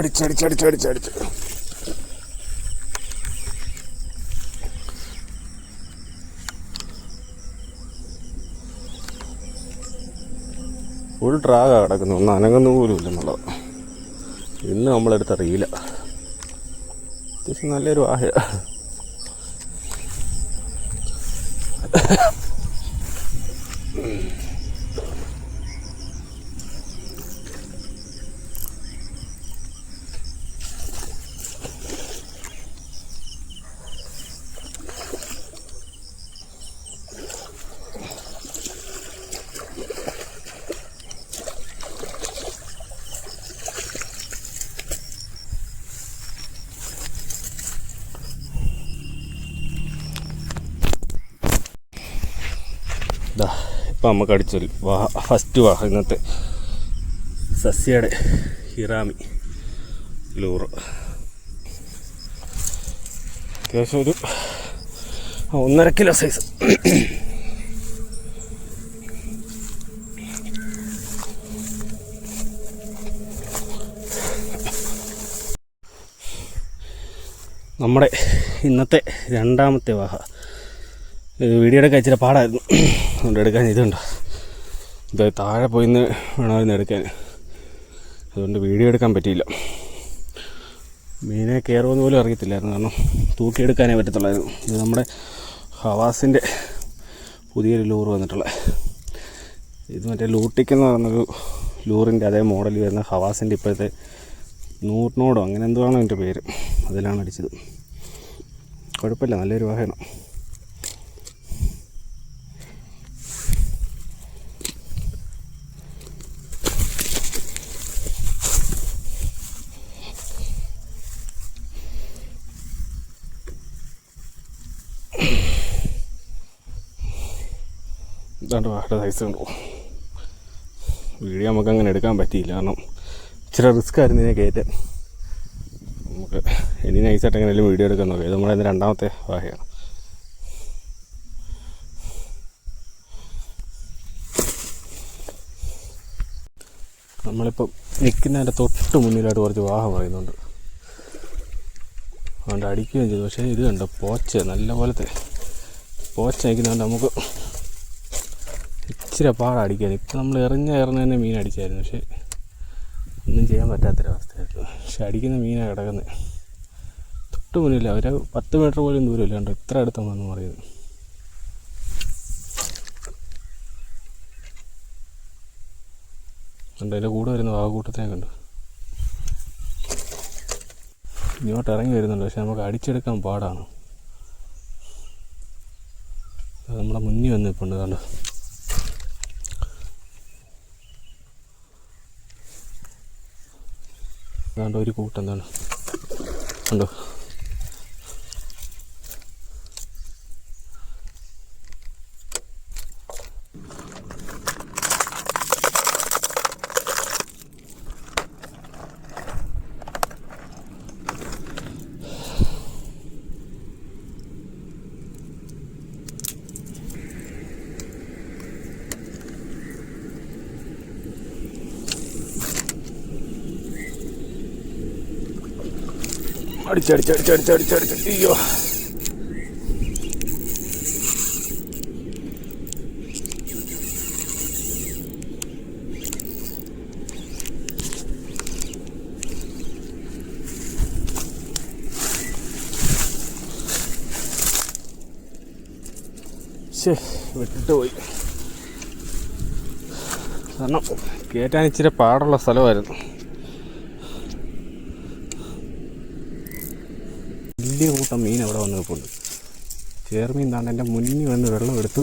അടിച്ചടിച്ചടിച്ചടിച്ചടിച്ച് full ട്രാഗാ കിടക്കുന്നു. ഒന്ന് അനങ്ങുന്ന പോലും ഇല്ലെന്നുള്ളത് ഇന്ന് നമ്മളെടുത്ത റീല. അത്യാവശ്യം നല്ലൊരു ആഹ ഇതാ ഇപ്പം നമുക്ക് അടിച്ചൊരു വാഹ ഫസ്റ്റ് വാ ഇന്നത്തെ സസ്യയുടെ ഹിറാമി ലൂറ്. അത്യാവശ്യം ഒരു ഒന്നര കിലോ സൈസ് നമ്മുടെ ഇന്നത്തെ രണ്ടാമത്തെ വാഹ. വീഡിയോയുടെ കഴിച്ചിട്ട് പാടായിരുന്നു. അതുകൊണ്ട് എടുക്കാൻ ഇതുണ്ട്. ഇത് താഴെ പോയി നിന്ന് വേണമായിരുന്നു എടുക്കാൻ. അതുകൊണ്ട് വീഡിയോ എടുക്കാൻ പറ്റിയില്ല. മീനെ കയറുമെന്ന് പോലും അറിയത്തില്ലായിരുന്നു. കാരണം തൂക്കിയെടുക്കാനേ പറ്റത്തുള്ളായിരുന്നു. ഇത് നമ്മുടെ ഹവാസിന്റെ പുതിയൊരു ലൂറ് വന്നിട്ടുള്ള. ഇത് മറ്റേ ലൂട്ടിക്കെന്ന് പറഞ്ഞൊരു ലൂറിന്റെ അതേ മോഡൽ വരുന്ന ഹവാസിന്റെ ഇപ്പോഴത്തെ നൂറിനോടോ അങ്ങനെ എന്തോ ആണ് എന്റെ പേര്. അതിലാണ് അടിച്ചത്. കുഴപ്പമില്ല നല്ലൊരു വാഹനം. ഇതാണ്ട് വാഹന സൈസ് കണ്ടു വീഡിയോ നമുക്ക് അങ്ങനെ എടുക്കാൻ പറ്റിയില്ല. കാരണം ഇച്ചിരി റിസ്ക് ആയിരുന്നു ഇതിനെ കയറ്റാൻ. നമുക്ക് ഇനി നൈസായിട്ട് എങ്ങനെയാലും വീഡിയോ എടുക്കാൻ നോക്കാം. ഇത് നമ്മുടെ രണ്ടാമത്തെ വാഹയാണ് നമ്മളിപ്പം നിൽക്കുന്നതിന്റെ തൊട്ട് മുന്നിലായിട്ട് കുറച്ച് വാഹ പറയുന്നുണ്ട്. അതുകൊണ്ട് അടിക്കുകയും ചെയ്തു. പക്ഷേ ഇത് കണ്ടോ? പോച്ച. നല്ല പോലത്തെ പോച്ച നിൽക്കുന്നതുകൊണ്ട് നമുക്ക് ഇച്ചിരി പാടാ അടിക്കാൻ. ഇപ്പം നമ്മൾ എറിഞ്ഞ എറിഞ്ഞ തന്നെ മീൻ അടിച്ചായിരുന്നു. പക്ഷേ ഒന്നും ചെയ്യാൻ പറ്റാത്തൊരവസ്ഥയായിരുന്നു. പക്ഷെ അടിക്കുന്ന മീനാണ് കിടക്കുന്നത് തൊട്ട് മുന്നില്ല. ഒരു പത്ത് മീറ്റർ പോലും ദൂരമില്ല. കണ്ടോ? ഇത്ര അടുത്താണെന്ന് പറയുന്നത്. കണ്ടോ? അതിന്റെ കൂടെ വരുന്ന വാഗക്കൂട്ടത്തിനെ കണ്ടു? ഇങ്ങോട്ട് ഇറങ്ങി വരുന്നുണ്ട്. പക്ഷെ നമുക്ക് അടിച്ചെടുക്കാൻ പാടാണ്. നമ്മളെ മുന്നിൽ വന്ന് നിൽപ്പുണ്ട് കണ്ടോ? അതാണ്ട് ഒരു കൂട്ടം എന്താണ്? ഉണ്ടോ? അടിച്ചടിച്ചടിച്ചടിച്ചടിച്ചടിച്ച് അയ്യോ. ശേ വിട്ടിട്ട് പോയി കാരണം കയറ്റാൻ ഇച്ചിരി പാടുള്ള സ്ഥലമായിരുന്നു. വലിയ കൂട്ടം മീൻ അവിടെ വന്ന് നിൽപ്പുണ്ട്. ചേർമീൻ താണ്ട് എന്റെ മുന്നിൽ വന്ന് വെള്ളം എടുത്തു.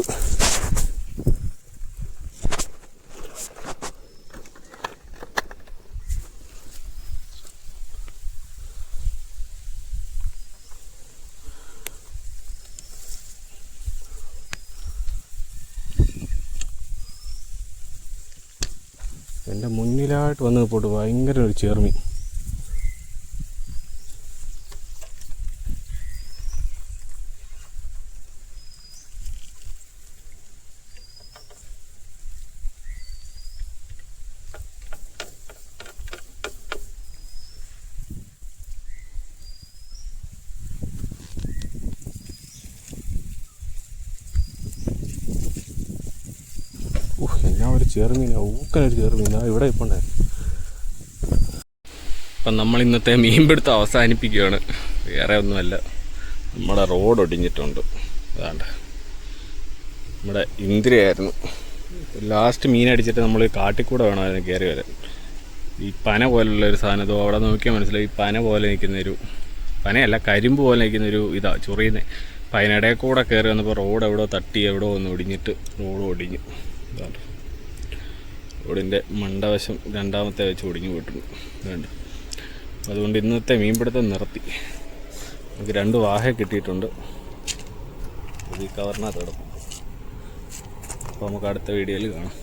എന്റെ മുന്നിലായിട്ട് വന്ന് പോട്ട് ഭയങ്കര ഒരു ചേർമീൻ. ചെറുമീൻ ഊക്കനൊരു ചെറുമീൻ ഇവിടെ ഇപ്പം അപ്പം നമ്മൾ ഇന്നത്തെ മീൻപിടുത്തം അവസാനിപ്പിക്കുകയാണ്. വേറെ ഒന്നുമല്ല. നമ്മുടെ റോഡ് ഒടിഞ്ഞിട്ടുണ്ട്. അതാണ്ട്. നമ്മുടെ ഇന്ദ്രിയായിരുന്നു. ലാസ്റ്റ് മീൻ അടിച്ചിട്ട് നമ്മൾ കാട്ടിക്കൂടെ വേണം അതിന് കയറി വരാൻ. ഈ പന പോലുള്ള ഒരു സാധനം അതോ അവിടെ നോക്കിയാൽ മനസ്സിലായി പന പോലെ നിൽക്കുന്നൊരു പനയല്ല കരിമ്പ് പോലെ നിൽക്കുന്നൊരു ഇതാ ചൊറിയുന്നത് അപ്പം അതിനിടയിൽ കൂടെ കയറി വന്നപ്പോൾ റോഡ് എവിടെയോ തട്ടി എവിടെയോ ഒന്ന് ഒടിഞ്ഞിട്ട് റോഡ് ഒടിഞ്ഞു. റോഡിന്റെ മണ്ടവശം രണ്ടാമത്തെ വെച്ച് ഒടിഞ്ഞു പോയിട്ടുണ്ട്. അതുകൊണ്ട് ഇന്നത്തെ മീൻപിടുത്തം നിർത്തി. നമുക്ക് രണ്ട് വാഹ കിട്ടിയിട്ടുണ്ട്. ഈ കവറിനകത്ത് കിടക്കും അപ്പോൾ നമുക്ക് അടുത്ത വീഡിയോയിൽ കാണാം.